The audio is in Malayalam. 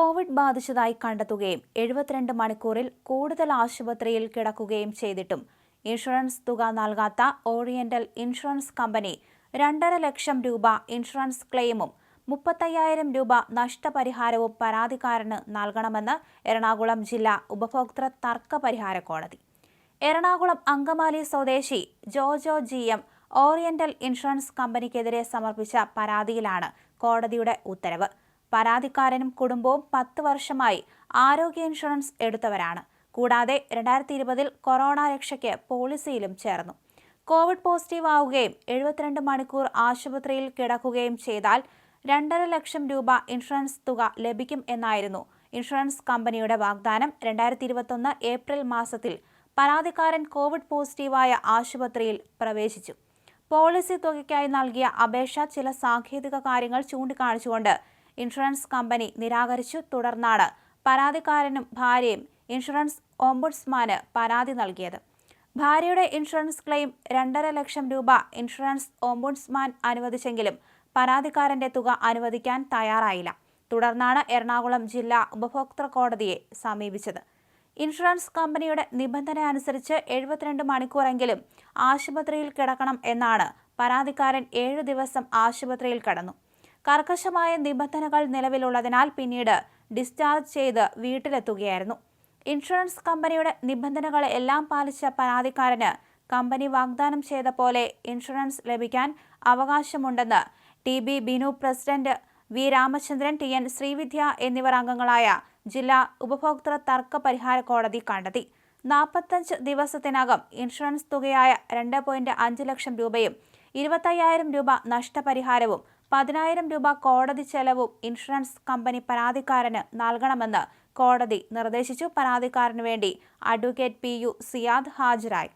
കോവിഡ് ബാധിച്ചതായി കണ്ടെത്തുകയും എഴുപത്തിരണ്ട് മണിക്കൂറിൽ കൂടുതൽ ആശുപത്രിയിൽ കിടക്കുകയും ചെയ്തിട്ടും. ഇൻഷുറൻസ് തുക നൽകാത്ത ഓറിയന്റൽ ഇൻഷുറൻസ് കമ്പനി രണ്ടര ലക്ഷം രൂപ ഇൻഷുറൻസ് ക്ലെയിമും മുപ്പത്തയ്യായിരം രൂപ നഷ്ടപരിഹാരവും പരാതിക്കാരന് നൽകണമെന്ന് എറണാകുളം ജില്ലാ ഉപഭോക്തൃ തർക്ക പരിഹാര കോടതി. എറണാകുളം അങ്കമാലി സ്വദേശി Jojo G M Oriental insurance കമ്പനിക്കെതിരെ സമർപ്പിച്ച പരാതിയിലാണ് കോടതിയുടെ ഉത്തരവ്. പരാതിക്കാരനും കുടുംബവും പത്ത് വർഷമായി ആരോഗ്യ ഇൻഷുറൻസ് എടുത്തവരാണ്. കൂടാതെ രണ്ടായിരത്തി ഇരുപതിൽ കൊറോണ രക്ഷയ്ക്ക് പോളിസിയിലും ചേർന്നു. കോവിഡ് പോസിറ്റീവ് ആവുകയും എഴുപത്തിരണ്ട് മണിക്കൂർ ആശുപത്രിയിൽ കിടക്കുകയും ചെയ്താൽ രണ്ടര ലക്ഷം രൂപ ഇൻഷുറൻസ് തുക ലഭിക്കും എന്നായിരുന്നു ഇൻഷുറൻസ് കമ്പനിയുടെ വാഗ്ദാനം രണ്ടായിരത്തി ഇരുപത്തൊന്ന് ഏപ്രിൽ മാസത്തിൽ പരാതിക്കാരൻ കോവിഡ് പോസിറ്റീവായ ആശുപത്രിയിൽ പ്രവേശിച്ചു. പോളിസി തുകയ്ക്കായി നൽകിയ അപേക്ഷ ചില സാങ്കേതിക കാര്യങ്ങൾ ചൂണ്ടിക്കാണിച്ചുകൊണ്ട് ഇൻഷുറൻസ് കമ്പനി നിരാകരിച്ചു തുടർന്നാണ് പരാതിക്കാരനും ഭാര്യയും ഇൻഷുറൻസ് ഓംബുഡ്സ്മാന് പരാതി നൽകിയത്. ഭാര്യയുടെ ഇൻഷുറൻസ് ക്ലെയിം രണ്ടര ലക്ഷം രൂപ ഇൻഷുറൻസ് ഓംബുഡ്സ്മാൻ അനുവദിച്ചെങ്കിലും പരാതിക്കാരന്റെ തുക അനുവദിക്കാൻ തയ്യാറായില്ല. തുടർന്നാണ് എറണാകുളം ജില്ലാ ഉപഭോക്തൃ കോടതിയെ സമീപിച്ചത്. ഇൻഷുറൻസ് കമ്പനിയുടെ നിബന്ധന അനുസരിച്ച് എഴുപത്തിരണ്ട് മണിക്കൂറെങ്കിലും ആശുപത്രിയിൽ കിടക്കണം എന്നാണ് പരാതിക്കാരൻ ഏഴു ദിവസം ആശുപത്രിയിൽ കിടന്നു. കർക്കശമായ നിബന്ധനകൾ നിലവിലുള്ളതിനാൽ പിന്നീട് ഡിസ്ചാർജ് ചെയ്ത് വീട്ടിലെത്തുകയായിരുന്നു. ഇൻഷുറൻസ് കമ്പനിയുടെ നിബന്ധനകൾ എല്ലാം പാലിച്ച പരാതിക്കാരന് കമ്പനി വാഗ്ദാനം ചെയ്ത പോലെ ഇൻഷുറൻസ് ലഭിക്കാൻ അവകാശമുണ്ടെന്ന് T B Binu president V Ramachandran T N Sreevidya എന്നിവർ അംഗങ്ങളായ ജില്ലാ ഉപഭോക്തൃ തർക്ക പരിഹാര കോടതി കണ്ടെത്തി. നാൽപ്പത്തഞ്ച് ദിവസത്തിനകം ഇൻഷുറൻസ് തുകയായ രണ്ട് ലക്ഷം രൂപയും ഇരുപത്തയ്യായിരം രൂപ നഷ്ടപരിഹാരവും പതിനായിരം രൂപ കോടതി ചെലവും ഇൻഷുറൻസ് കമ്പനി പരാതിക്കാരന് നൽകണമെന്ന് കോടതി നിർദ്ദേശിച്ചു. പരാതിക്കാരന് വേണ്ടി അഡ്വക്കേറ്റ് പി യു സിയാദ് ഹാജരായി.